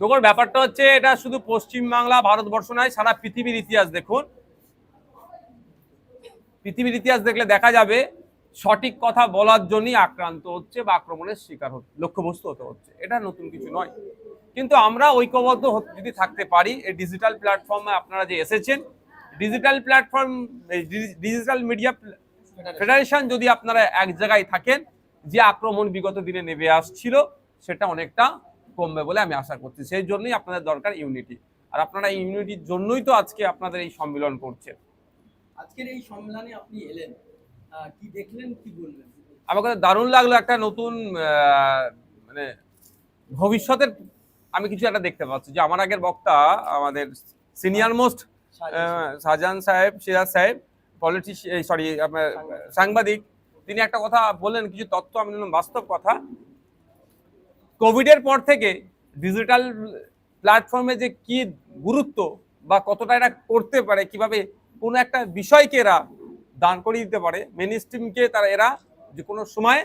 দেখুন, ব্যাপারটা হচ্ছে এটা শুধু পশ্চিমবাংলা, ভারতবর্ষ নয়, সারা পৃথিবীর ইতিহাস দেখুন। পৃথিবীর ইতিহাস দেখলে দেখা যাবে, সঠিক কথা বলার জন্যই আক্রান্ত হচ্ছে বা আক্রমণের শিকার হচ্ছে লক্ষ্যবস্তু হতে হচ্ছে। এটা নতুন কিছু নয়। কিন্তু আমরা ঐক্যবদ্ধ যদি থাকতে পারি, এই ডিজিটাল প্ল্যাটফর্মে আপনারা যে এসেছেন digital platform digital media federation যদি আপনারা এক জায়গায় থাকেন যে আক্রমণ বিগত দিনে নেমে আসছিল সেটা অনেকটা কমবে বলে আমি আশা করছি। সেই জন্যই আপনাদের দরকার ইউনিটি। আর আপনারা এই ইউনিটির জন্যই তো আজকে আপনাদের এই সম্মেলন করছেন। আজকের এই সম্মেলনে আপনি এলেন। কি দেখলেন কি বলবেন আমার কাছে দারুণ লাগল একটা নতুন মানে ভবিষ্যতের আমি কিছু একটা দেখতে পাচ্ছি। যে আমার আগের বক্তা আমাদের সিনিয়র মোস্ট শাহজাহান সাহেব। সিরাজ সাহেব পলিটিশিয়ান সরি আপনার সাংবাদিক। তিনি একটা কথা বললেন, কিছু তথ্য আমি বাস্তব কথা। কোভিডের পর থেকে ডিজিটাল প্ল্যাটফর্মে যে কি গুরুত্ব বা কতটা এরা করতে পারে, কীভাবে কোনো একটা বিষয়কে এরা দান করিয়ে দিতে পারে মেন স্ট্রিমকে তারা এরা যে কোনো সময়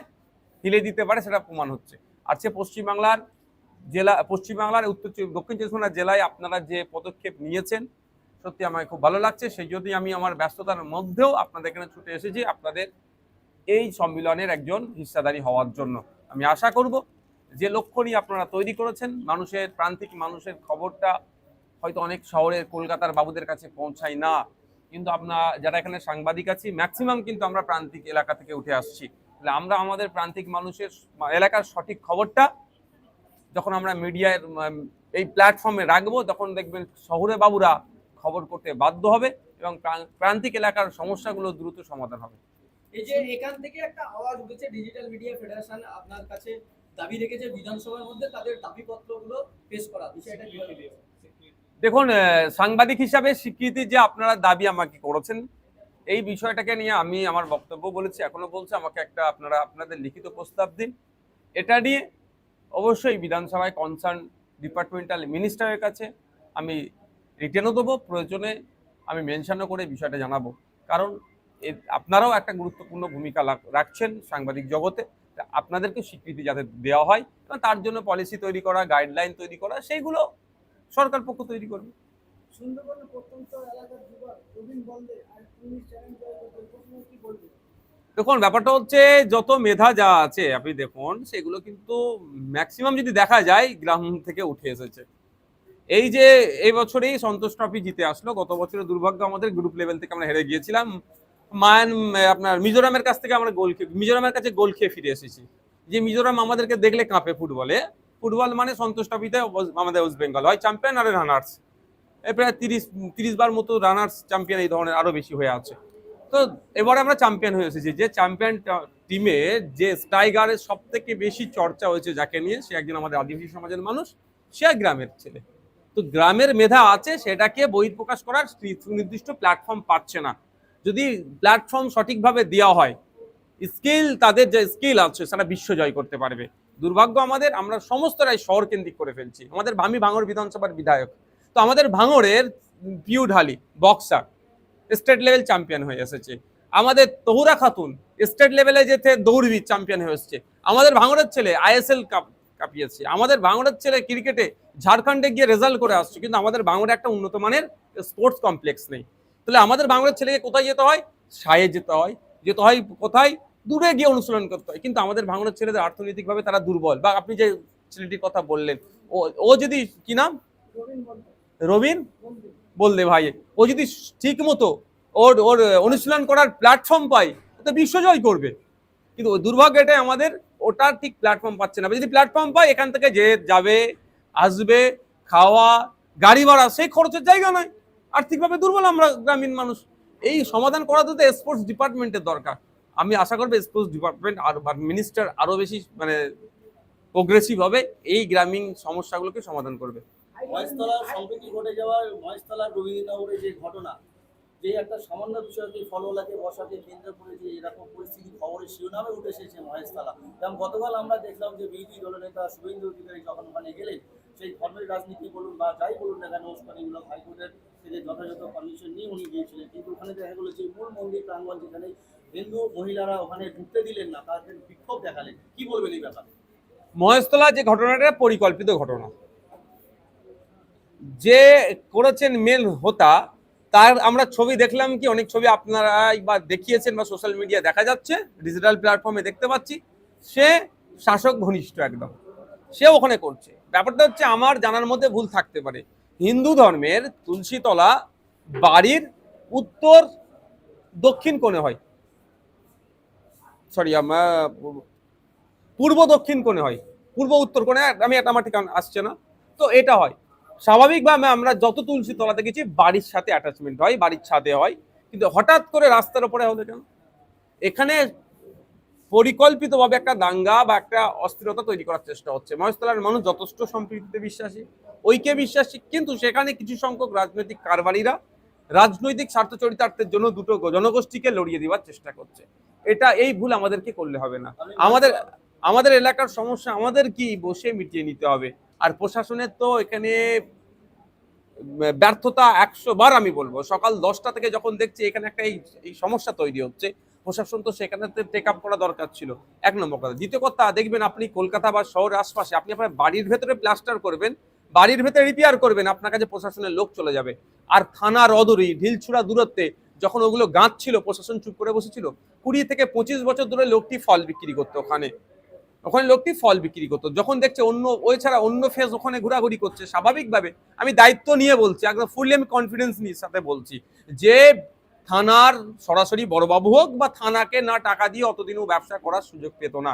হিলে দিতে পারে, সেটা প্রমাণ হচ্ছে। আর সে পশ্চিমবাংলার জেলা, পশ্চিমবাংলার উত্তর দক্ষিণ চব্বিশ পরগনার জেলায় আপনারা যে পদক্ষেপ নিয়েছেন, সত্যি আমার খুব ভালো লাগছে। সেই জন্যই আমি আমার ব্যস্ততার মধ্যেও আপনাদের এখানে ছুটে এসেছি। আপনাদের এই সম্মিলনের একজন হিস্সাদারি হওয়ার জন্য। আমি আশা করব যে লক্ষ্য নিয়ে আপনারা তৈরি করেছেন, মানুষের প্রান্তিক মানুষের খবরটা হয়তো অনেক শহরের কলকাতার বাবুদের কাছে পৌঁছায় না। কিন্তু আপনার যারা এখানে সাংবাদিক আছি ম্যাক্সিমাম কিন্তু আমরা প্রান্তিক এলাকা থেকে উঠে আসছি। তাহলে আমরা আমাদের প্রান্তিক মানুষের এলাকার সঠিক খবরটা যখন আমরা মিডিয়ার এই প্ল্যাটফর্মে রাখব, তখন দেখবেন শহরে বাবুরা খবর করতে বাধ্য হবে এবং প্রান- প্রান্তিক এলাকার সমস্যাগুলো দ্রুত সমাধান হবে। এই যে এখান থেকে একটা আওয়াজ উঠেছে ডিজিটাল মিডিয়া ফেডারেশন আপনার কাছে দাবি রেখেছে বিধানসভার মধ্যে তাদের দাবিপত্রগুলো পেশ করা। বিষয়টা দেখুন সাংবাদিক হিসাবে স্বীকৃতি যে আপনারা দাবি আমাকে করেছেন, এই বিষয়টাকে নিয়ে আমি আমার বক্তব্য বলেছি, এখনও বলছি, আমাকে একটা আপনারা, আপনাদের লিখিত প্রস্তাব দিন। এটা নিয়ে অবশ্যই বিধানসভায় কনসার্ন ডিপার্টমেন্টাল মিনিস্টারের কাছে আমি রিটেনও দেবো, প্রয়োজনে আমি মেনশনও করে বিষয়টা জানাব। কারণ আপনারাও একটা গুরুত্বপূর্ণ ভূমিকা রাখছেন সাংবাদিক জগতে। আপনাদেরকে স্বীকৃতি যাতে দেওয়া হয় এবং তার জন্য পলিসি তৈরি করা গাইডলাইন তৈরি করা সেইগুলো সরকার পক্ষ তৈরি করবে। সুন্দরবনের প্রত্যন্ত এলাকার যুবক রবীন বন্দে আর পুলিশ চ্যালেঞ্জ জয় করতে এই প্রশ্নে কি বলবেন? দেখুন ব্যাপারটা হচ্ছে যত মেধা যা আছে আপনি দেখুন সেগুলো কিন্তু ম্যাক্সিমাম যদি দেখা যায় গ্রাম থেকে উঠে এসেছে। এই যে এই বছরেই সন্তোষ ট্রফি জিতে আসলো। গত বছরের দুর্ভাগ্য আমাদের গ্রুপ লেভেল থেকে আমরা হেরে গিয়েছিলাম। মায়ান আপনার মিজোরামের কাছ থেকে আমরা গোল খেয়ে, মিজোরামের কাছে গোল খেয়ে ফিরে এসেছি। যে মিজোরাম আমাদেরকে দেখলে কাঁপে ফুটবলে। ফুটবল মানে সন্তোষ ট্রফিতে আমাদের ওয়েস্ট বেঙ্গল। হয় চ্যাম্পিয়ন আর রানার্স। প্রায় তিরিশ তিরিশ বার মতো রানার্স চ্যাম্পিয়ন এই ধরনের আরও বেশি হয়ে আছে। তো এবারে আমরা চ্যাম্পিয়ন হয়ে এসেছি। যে চ্যাম্পিয়ন টিমে যে স্টাইগারের সব থেকে বেশি চর্চা হয়েছে যাকে নিয়ে, সে একজন আমাদের আদিবাসী সমাজের মানুষ, সে গ্রামের ছেলে। তো গ্রামের মেধা আছে, সেটাকে বহিঃপ্রকাশ করার সুনির্দিষ্ট প্ল্যাটফর্ম পাচ্ছে না। যদি প্ল্যাটফর্ম সঠিকভাবে দেওয়া হয় স্কিল তাদের যে স্কিল আছে সেটা বিশ্ব জয় করতে পারবে। দুর্ভাগ্য আমাদের, আমরা সমস্তটাই শহর কেন্দ্রিক করে ফেলছি। আমাদের ভামি ভাঙর বিধানসভার বিধায়ক। তো আমাদের ভাঙরের Piu Dhali boxer state level champion হয়ে এসেছে। আমাদের তহুরা খাতুন স্টেট লেভেলে যেতে দৌড়বি চ্যাম্পিয়ন হয়ে এসেছে। আমাদের ভাঙড়ের ছেলে আইএসএল কাপ কাঁপিয়েছে। আমাদের ভাঙড়ের ছেলে ক্রিকেটে ঝাড়খণ্ডে গিয়ে রেজাল্ট করে আসছে। কিন্তু আমাদের ভাঙড়ে একটা উন্নত মানের স্পোর্টস কমপ্লেক্স নেই। তাহলে আমাদের বাংলার ছেলেকে কোথায় যেতে হয়? সায়ে যেতে হয়। যেতে হয় কোথায়? দূরে গিয়ে অনুশীলন করতে হয়। কিন্তু আমাদের বাংলার ছেলেদের অর্থনৈতিকভাবে তারা দুর্বল। বা আপনি যে ছেলেটির কথা বললেন, ও ও যদি কি নাম? রবীন বললে ভাই। ও যদি ঠিক মতো ওর ওর অনুশীলন করার প্ল্যাটফর্ম পায় ও তো বিশ্বজয় করবে। কিন্তু দুর্ভাগ্য এটাই আমাদের, ওটা ঠিক প্ল্যাটফর্ম পাচ্ছে না। যদি প্ল্যাটফর্ম পায়, এখান থেকে যে যাবে, আসবে, খাওয়া, গাড়ি ভাড়া, সেই খরচের জায়গা নয়। আর্থিকভাবে দুর্বল আমরা গ্রামীণ মানুষ। এই সমাধান করা তো স্পোর্টস ডিপার্টমেন্টের দরকার। আমি আশা করব স্পোর্টস ডিপার্টমেন্ট আর মিনিস্টার আরও বেশি মানে প্রোগ্রেসিভ হবে। এই গ্রামীণ সমস্যাগুলোকে সমাধান করবে। সম্প্রতি ঘটে যাওয়া রবীন্দ্রনগরের যে ঘটনা একটা সামান্য কেন্দ্র করে যে এরকম পরিস্থিতি খবরের উঠে এসেছে মহেশতলা। গতকাল আমরা দেখলাম যে অধিকারী সেই ধর্মের রাজনীতি বলুন বা যাই বলুন না কেন হাইকোর্টের থেকে যথাযথ পারমিশন নিয়ে উনি গিয়েছিলেন। কিন্তু ওখানে দেখা গেলো যে মূল মন্দির প্রাঙ্গণ যেখানে হিন্দু মহিলারা ওখানে ঢুকতে দিলেন না তাদের বিক্ষোভ দেখালেন। কি বলবেন এই ব্যাপারে? মহেশতলা যে ঘটনাটা, পরিকল্পিত ঘটনা। যে করেছেন মেল হোতা, তার আমরা ছবি দেখলাম কি, অনেক ছবি আপনারা বা দেখিয়েছেন বা সোশ্যাল মিডিয়া দেখা যাচ্ছে ডিজিটাল প্ল্যাটফর্মে দেখতে পাচ্ছি। সে শাসক ঘনিষ্ঠ একদম। সে ওখানে করছে। ব্যাপারটা হচ্ছে আমার জানার মধ্যে ভুল থাকতে পারে। হিন্দু ধর্মের তুলসীতলা বাড়ির উত্তর দক্ষিণ কোণে হয়। সরি পূর্ব দক্ষিণ কোণে হয়। পূর্ব উত্তর কোণে আমি একটা আমার ঠিকানা আসছে না। তো এটা হয়। স্বাভাবিকভাবে আমরা যত তুলসী তলাতে গেছি বাড়ির সাথে অ্যাটাচমেন্ট হয়, বাড়ির ছাদে হয়। কিন্তু হঠাৎ করে রাস্তার উপরে হলো কেন? এখানে পরিকল্পিতভাবে একটা দাঙ্গা বা একটা অস্থিরতা তৈরি করার চেষ্টা হচ্ছে। মহেশতলার মানুষ যথেষ্ট সম্প্রীতিতে বিশ্বাসী, ঐক্যে বিশ্বাসী, কিন্তু সেখানে কিছু সংখ্যক রাজনৈতিক কারবারিরা রাজনৈতিক স্বার্থ চরিতার্থের জন্য দুটো জনগোষ্ঠীকে লড়িয়ে দেওয়ার চেষ্টা করছে। এটা এই ভুল আমাদেরকে করলে হবে না। আমাদের আমাদের এলাকার সমস্যা আমাদের কি বসে মিটিয়ে নিতে হবে। আর প্রশাসনের তো এখানে ব্যর্থতা একশো বার আমি বলব। সকাল দশটা থেকে যখন দেখছি এখানে একটা এই এই সমস্যা তৈরি হচ্ছে প্রশাসন তো সেখানে টেক আপ করা দরকার ছিল। এক নম্বর কথা। দ্বিতীয় কথা, দেখবেন আপনি কলকাতা বা শহরের আশপাশে আপনি আপনার বাড়ির ভেতরে প্লাস্টার করবেন, বাড়ির ভেতরে রিপেয়ার করবেন, আপনার কাছে প্রশাসনের লোক চলে যাবে। আর থানার অদূরই ঢিলছুড়া দূরত্বে যখন ওগুলো গাঁত ছিল প্রশাসন চুপ করে বসেছিল, কুড়ি থেকে পঁচিশ বছর ধরে লোকটি ফল বিক্রি করতো ওখানে। ওখানে লোকটি ফল বিক্রি করতো। যখন দেখছে অন্য ওই ছাড়া অন্য ফেজ ওখানে ঘোরাঘুরি করছে, স্বাভাবিকভাবে আমি দায়িত্ব নিয়ে বলছি, একদম ফুললি আমি কনফিডেন্স নিয়ে সাথে বলছি যে থানার সরাসরি বড়বাবু হোক বা থানাকে না টাকা দিয়ে অতদিনও ব্যবসা করার সুযোগ পেত না।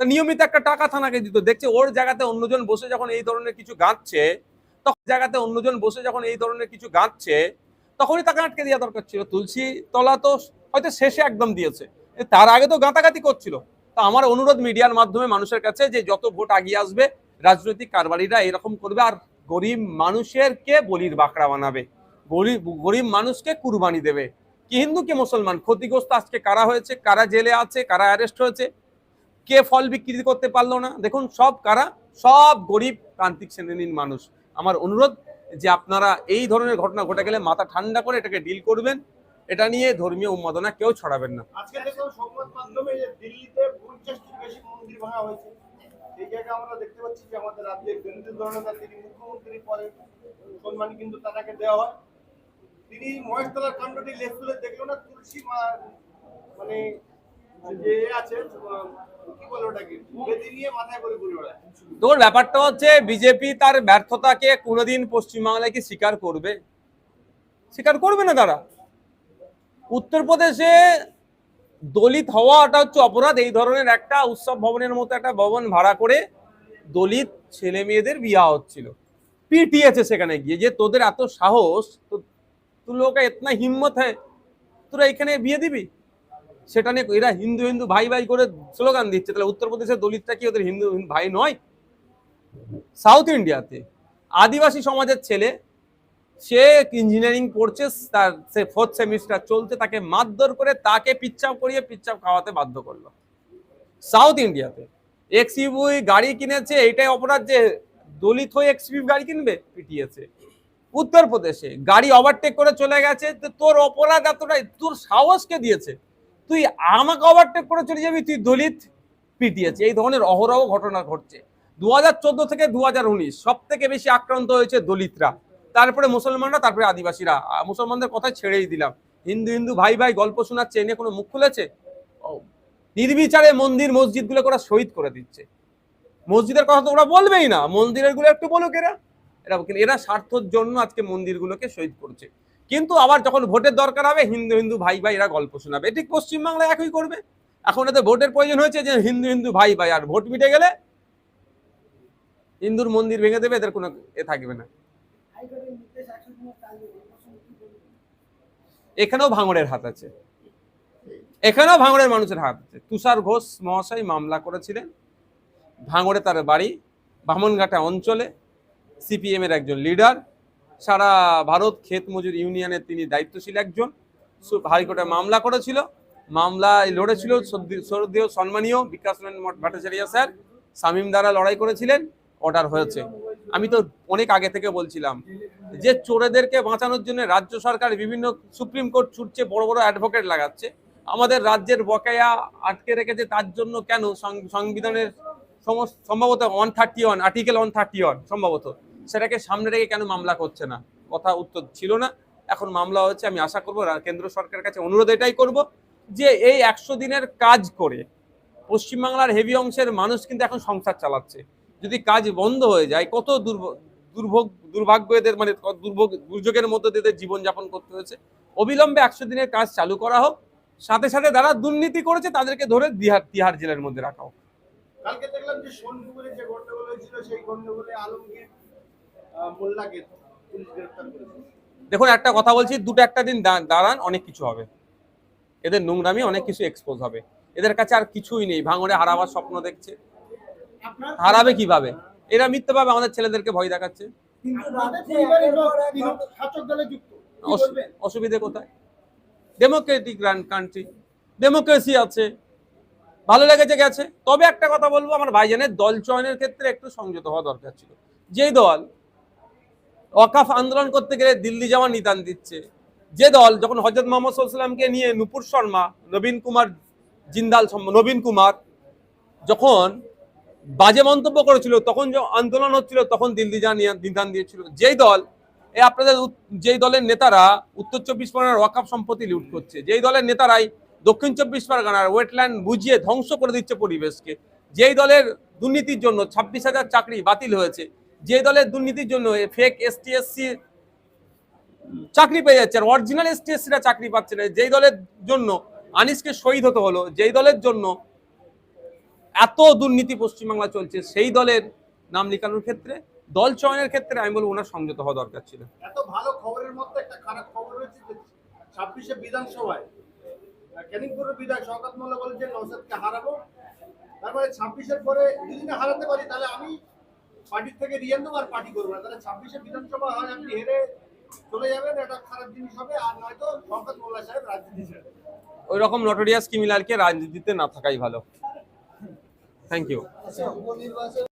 তা নিয়মিত একটা টাকা থানাকে দিত। দেখছে ওর জায়গাতে অন্যজন বসে যখন এই ধরনের কিছু গাঁচ্ছে তখন জায়গাতে অন্যজন বসে যখন এই ধরনের কিছু গাঁচ্ছে তখনই তাকে আটকে দেওয়া দরকার ছিল। তুলসী তলা তো হয়তো শেষে একদম দিয়েছে। তার আগে তো গাঁতাগাতি করছিল। তা আমার অনুরোধ মিডিয়ার মাধ্যমে মানুষের কাছে যে যত ভোট আগিয়ে আসবে, রাজনৈতিক কারবারিরা এরকম করবে আর গরিব মানুষের কে বলির বাঁকড়া বানাবে? গরিব গরিব মানুষকে কুরবানি দেবে। কি হিন্দু, কে মুসলমান? ক্ষতিগ্রস্ত আজকে কারা হয়েছে? কারা জেলে আছে? কারা অ্যারেস্ট হয়েছে? কে ফল বিক্রি করতে পারল না? দেখুন, সব কারা? সব গরিব প্রান্তিক শ্রেণির মানুষ। আমার অনুরোধ যে আপনারা এই ধরনের ঘটনা ঘটে গেলে মাথা ঠান্ডা করে এটাকে ডিল করবেন। এটা নিয়ে ধর্মীয় উন্মাদনা কেউ ছড়াবেন না। দেখতে পাচ্ছি যে আমাদের দলনেতা তিনি মুখ্যমন্ত্রী পরে সম্মান কিন্তু দেওয়া হয়। তিনি মহেশতলার কাণ্ডটি লেখ তুলে দেখল না, তুলসী মানে তোর ব্যাপারটা হচ্ছে বিজেপি তার ব্যর্থতাকে কোনোদিন পশ্চিমবাংলায় কি স্বীকার করবে? স্বীকার করবে না তারা। উত্তরপ্রদেশে দলিত হওয়াটা হচ্ছে অপরাধ। এই ধরনের একটা উৎসব ভবনের মতো একটা ভবন ভাড়া করে দলিত ছেলে মেয়েদের বিয়া হচ্ছিল। পিটিয়েছে সেখানে গিয়ে যে তোদের এত সাহস, তো তু লোক এতনা হিম্মত হ্যাঁ তোরা এখানে বিয়ে দিবি সেটা নিয়ে এরা হিন্দু হিন্দু ভাই ভাই করে স্লোগান দিচ্ছে তাহলে উত্তরপ্রদেশের দলিতটা কি ওদের হিন্দু ভাই নয় সাউথ ইন্ডিয়াতে আদিবাসী সমাজের ছেলে সে ইঞ্জিনিয়ারিং পড়ছে তার সে ফোর্থ সেমিস্টার চলছে তাকে মারধর করে তাকে পিচ্চাপ করিয়ে পিচ্ছাপ খাওয়াতে বাধ্য করল সাউথ ইন্ডিয়াতে এক্সইউভি গাড়ি কিনেছে এটাই অপরাধ যে দলিত হয়ে এক্সইউভি গাড়ি কিনবে পিটিয়েছে উত্তরপ্রদেশে গাড়ি ওভারটেক করে চলে গেছে, তো তোর অপরাধ এতটাই, তোর সাহসকে দিয়েছে? তুই আমাকে ওভারটেক করে চলে যাবি, তুই দলিত পিটিয়েছে। এই ধরনের অহরহ ঘটনা ঘটছে। দু হাজার চোদ্দ থেকে দু হাজার উনিশ সব থেকে বেশি আক্রান্ত হয়েছে দলিতরা। তারপরে মুসলমানরা, তারপরে আদিবাসীরা। মুসলমানদের কথা ছেড়েই দিলাম। হিন্দু হিন্দু, ভাই ভাই, গল্প শোনাচ্ছে এনে কোনো মুখ খুলেছে? নির্বিচারে মন্দির মসজিদগুলো ওরা শহীদ করে দিচ্ছে। মসজিদের কথা তো ওরা বলবেই না। মন্দিরেরগুলো একটু বলুক এরা। এরা এরা স্বার্থর জন্য আজকে মন্দিরগুলোকে শহীদ করছে। কিন্তু আবার যখন ভোটের দরকার হবে, হিন্দু হিন্দু ভাই ভাই এরা গল্প শোনাবে। ঠিক পশ্চিমবাংলায় একই করবে। এখন এতে ভোটের প্রয়োজন হয়েছে যে হিন্দু হিন্দু ভাই ভাই, আর ভোট মিটে গেলে হিন্দুর মন্দির ভেঙে দেবে, এদের কোনো এ থাকবে না? এখানেও ভাঙড়ের হাত আছে। এখানেও ভাঙড়ের মানুষের হাত আছে। তুষার ঘোষ মহাশয় মামলা করেছিলেন। ভাঙড়ে তার বাড়ি, বামনঘাটা অঞ্চলে। সিপিএম এর একজন লিডার। সারা ভারত ক্ষেত মজুর ইউনিয়নের তিনি দায়িত্বশীল একজন। হাইকোর্টে মামলা করেছিল। মামলায় লড়েছিল শ্রদ্ধেয়, সম্মানীয় বিকাশ ভট্টাচার্য স্যার। শামীম দ্বারা লড়াই করেছিলেন, অর্ডার হয়েছে। আমি তো অনেক আগে থেকে বলছিলাম যে চোরেদেরকে বাঁচানোর জন্য রাজ্য সরকার বিভিন্ন সুপ্রিম কোর্ট ছুটছে, বড় বড় অ্যাডভোকেট লাগাচ্ছে। আমাদের রাজ্যের বকেয়া আটকে রেখেছে, তার জন্য কেন সংবিধানের সম্ভবত one thirty one article one thirty one সম্ভবত। সেটাকে সামনে রেখে কেন মামলা করছে না? কথা উত্তর ছিল না। এখন মামলা হচ্ছে আমি আশা করব কেন্দ্র সরকারের কাছে অনুরোধ এটাই করব যে এই একশো দিনের কাজ করে পশ্চিমবাংলার হেভি অংশের মানুষ কিন্তু এখন সংসার চালাচ্ছে। যদি কাজ বন্ধ হয়ে যায়, কত দুর্ভ- দুর্ভোগ দুর্ভাগ্য এদের মানে দুর্ভোগ দুর্যোগের মধ্যে এদের জীবনযাপন করতে হয়েছে। অবিলম্বে একশো দিনের কাজ চালু করা হোক। সাথে সাথে যারা দুর্নীতি করেছে, তাদেরকে ধরে তিহার জেলের মধ্যে রাখা হোক। কালকে দেখলাম যে সোনপুরে যে গন্ডগোল হয়েছিল সেই গন্ডগোলে আলমগীর মোল্লাকে পুলিশ গ্রেফতার করেছে। দেখুন একটা কথা বলছি দুটো একটা দিন দাঁড়ান অনেক কিছু হবে। এদের নোংরামি অনেক কিছু এক্সপোজ হবে। এদের কাছে আর কিছুই নেই ভাঙড়ে হারাবার স্বপ্ন দেখছে। হারাবে কীভাবে? এরা মিথ্যাভাবে আমাদের ছেলেদেরকে ভয় দেখাচ্ছে। অসুবিধে কোথায়? ডেমোক্রেটিক কান্ট্রি ডেমোক্রেসি আছে। ভালো লেগেছে গেছে। তবে একটা কথা বলব, আমার ভাইজানের দল চয়নের ক্ষেত্রে একটু সংযত হওয়া দরকার ছিল। যেই দল ওয়াকাফ আন্দোলন করতে গেলে দিল্লি যাওয়ার নিদান দিচ্ছে, যে দল যখন হজরত মোহাম্মদ সাল্লামকে নিয়ে নুপুর শর্মা, নবীন কুমার জিন্দাল নবীন কুমার যখন বাজে মন্তব্য করেছিল, তখন যে আন্দোলন হচ্ছিল, তখন দিল্লি যা নিয়ে, নিদান দিয়েছিল। যেই দল, এই আপনাদের যেই দলের নেতারা উত্তর চব্বিশ পরগনার ওয়াকাফ সম্পত্তি লুট করছে, যেই দলের নেতারাই দক্ষিণ চব্বিশ পরগনার ওয়েটল্যান্ড বুঝিয়ে ধ্বংস করে দিচ্ছে পরিবেশকে। যেই দলের দুর্নীতির জন্য ছাব্বিশ হাজার চাকরি বাতিল হয়েছে যে দলের দুর্নীতির জন্য ফেক এসটিএসসি চাকরি পেয়ে যাচ্ছে, আর অরিজিনাল এসটিএসসিরা চাকরি পাচ্ছে না, যেই দলের জন্য আনিসকে শহীদ হতে হলো, যেই দলের জন্য এত দুর্নীতি পশ্চিমবাংলা চলছে, সেই দলের নাম লেখানোর ক্ষেত্রে, দল চয়নের ক্ষেত্রে আমি বলব ওনার সংযত হওয়া দরকার ছিল। এত ভালো খবরের মধ্যে একটা খারাপ খবর হয়েছে যে ছাব্বিশে বিধানসভায় ক্যানিংপুরের বিধায়ক শওকত মোল্লা বলেছেন নৌসাদকে হারাবো। তারপরে ছাব্বিশের পরে যদি না হারাতে পারি তাহলে আমি পার্টির থেকে রিয়ান দেবো আর পার্টি করব না। তাহলে ছাব্বিশে বিধানসভা হয় আপনি হেরে চলে যাবেন এটা খারাপ জিনিস হবে আর নয়তো শওকত মোল্লা সাহেব রাজনীতি ছেড়ে। ওই রকম নটোরিয়াস ক্রিমিনালকে রাজনীতিতে না থাকাই ভালো। Thank you উপনির্বাচন